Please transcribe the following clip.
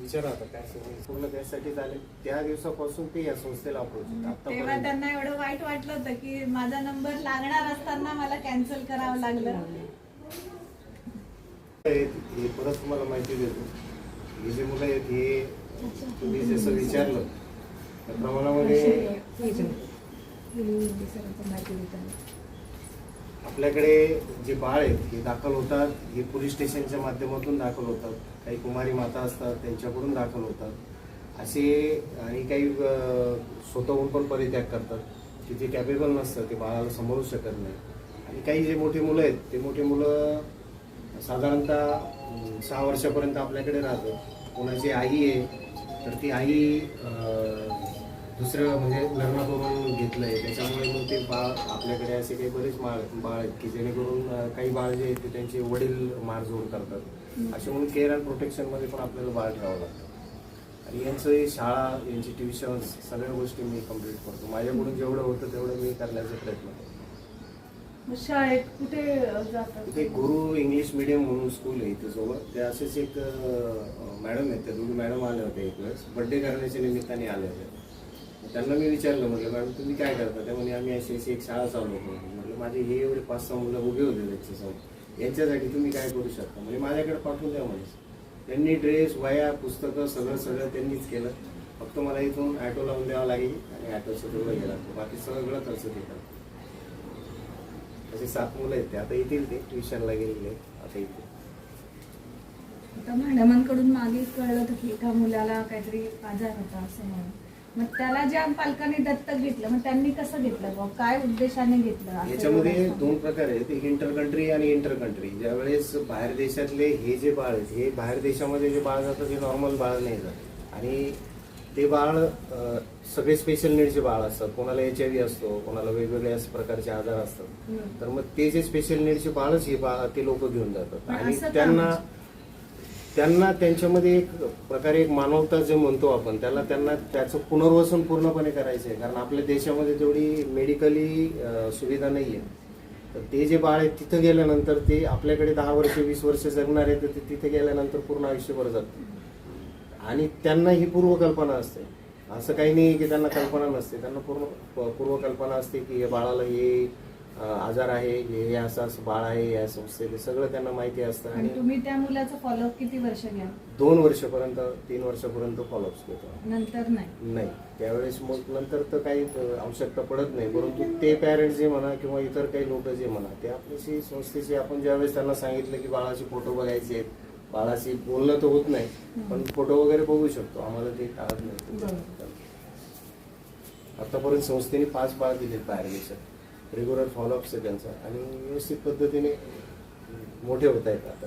विचारा आता काय समज पूर्ण त्यासाठी झाले. त्या दिवसापासून ते या संस्थेला अप्रोच तेव्हा त्यांना एवढं वाईट वाटलं होतं की माझा नंबर लागणार असताना मला कॅन्सल करावं लागलं. हे परत तुम्हाला माहिती देतो. हे जे मुलं आहेत हे तुम्ही जसं विचारलं त्या प्रमाणामध्ये आपल्याकडे जे बाळ आहेत हे दाखल होतात हे पोलीस स्टेशनच्या माध्यमातून दाखल होतात. काही कुमारी माता असतात त्यांच्याकडून दाखल होतात. असे आणि काही स्वतःहून पण परित्याग करतात की जे कॅपेबल नसतं ते बाळाला सांभाळू शकत नाही. आणि काही जे मोठी मुलं आहेत ते मोठी मुलं साधारणतः सहा वर्षापर्यंत आपल्याकडे राहतात. कोणाची आई आहे तर ती आई दुसरं म्हणजे लग्न करून घेतलंय. त्याच्यामुळे मग ते बाळ आपल्याकडे असे काही बरेच बाळ बाळ आहेत की जेणेकरून काही बाळ जे आहेत ते त्यांचे वडील मारझोड करतात. असे म्हणून केअर अँड प्रोटेक्शनमध्ये पण आपल्याला बाळ ठेवावं लागतं. आणि यांचं हे शाळा यांची ट्युशन सगळ्या गोष्टी मी कंप्लीट करतो. माझ्याकडून जेवढं होतं तेवढं मी करण्याचा प्रयत्न करतो. शाळेत कुठे जातात? इथे गुरु इंग्लिश मिडियम म्हणून स्कूल आहे इथे सोबत ते असेच एक मॅडम आहेत. त्या दोघी मॅडम आल्या होत्या एक वेळेस. बड्डे करण्याच्या निमित्ताने आले होते मग त्यांना मी विचारलं म्हटलं मॅडम तुम्ही काय करता? त्या म्हणे आम्ही अशी अशी एक शाळा चालवतो. म्हटलं माझे हे एवढे पाच सहा मुलं उभे होते त्यांच्यासमोर यांच्यासाठी तुम्ही काय करू शकता? म्हणजे माझ्याकडे पाठवून द्या म्हणजे त्यांनी ड्रेस वया पुस्तकं सगळं सगळं त्यांनीच केलं. फक्त मला इथून ॲटो लावून द्यावा लागेल आणि ॲटोचं तेवढं गेला बाकी सगळं खर्च देतात असे सात मुलं आहेत ते. आता येतील ते. ट्युशनला गेलेले आता येतील. आता मॅडमांकडून मागे कळलं होतं की एका मुलाला काहीतरी आजार होता असं म्हणून. मग त्याला ज्या पालकांनी दत्तक घेतलं मग त्यांनी कसं घेतलं बुवा? काय उद्देशाने घेतलं? असं याच्यामध्ये दोन प्रकार आहेत. एक इंटर कंट्री आणि इंटर कंट्री ज्यावेळेस बाहेर देशातले हे जे बाळ आहेत हे बाहेर देशामध्ये जे बाळ जातं ते नॉर्मल बाळ नाही जात. आणि ते बाळ अं, सगळे स्पेशल नीडचे बाळ असतात. कोणाला एच आय व्ही असतो कोणाला वेगवेगळ्या प्रकारचे आजार असतात. हम्म. तर मग ते जे स्पेशल नीडचे बाळच हे बाळ ते लोक घेऊन जातात. आणि असं का? त्यांना म्हणजे? त्यांना त्यांच्यामध्ये एक प्रकारे एक मानवता जे म्हणतो आपण त्याला त्यांना त्याचं पुनर्वसन पूर्णपणे करायचं आहे कारण आपल्या देशामध्ये तेवढी मेडिकली सुविधा नाही आहे तर ते जे बाळ आहे तिथं गेल्यानंतर ते आपल्याकडे दहा वर्ष वीस वर्ष जगणार आहे तर ते तिथे गेल्यानंतर पूर्ण आयुष्यभर जगतात. आणि त्यांना ही पूर्वकल्पना असते. असं काही नाही की त्यांना कल्पना नसते. त्यांना पूर्ण प- पूर्वकल्पना असते की हे बाळाला हे आजार आहे हे असं बाळ आहे या संस्थेत हे सगळं त्यांना माहिती असतं आणि तुम्ही त्या मुलाचं फॉलोअप किती वर्ष घ्या? दोन वर्षापर्यंत तीन वर्षापर्यंत फॉलोअप्स घेतो. नंतर नाही? नाही. त्यावेळेस मग नंतर तर काही आवश्यकता पडत नाही परंतु ते पॅरेंट्स जे म्हणा किंवा इतर काही लोक जे म्हणा ते आपल्याशी संस्थेशी आपण ज्यावेळेस त्यांना सांगितलं की बाळाचे फोटो बघायचे आहेत बाळाशी बोलणं तर होत नाही पण फोटो वगैरे बघू शकतो. आम्हाला ते टाळत नाही. आतापर्यंत संस्थेने पाच बाळ दिलेत बाहेर देशात. रेग्युलर फॉलोअप्स आहे त्यांचा. आणि व्यवस्थित पद्धतीने मोठे होत आहेत आता.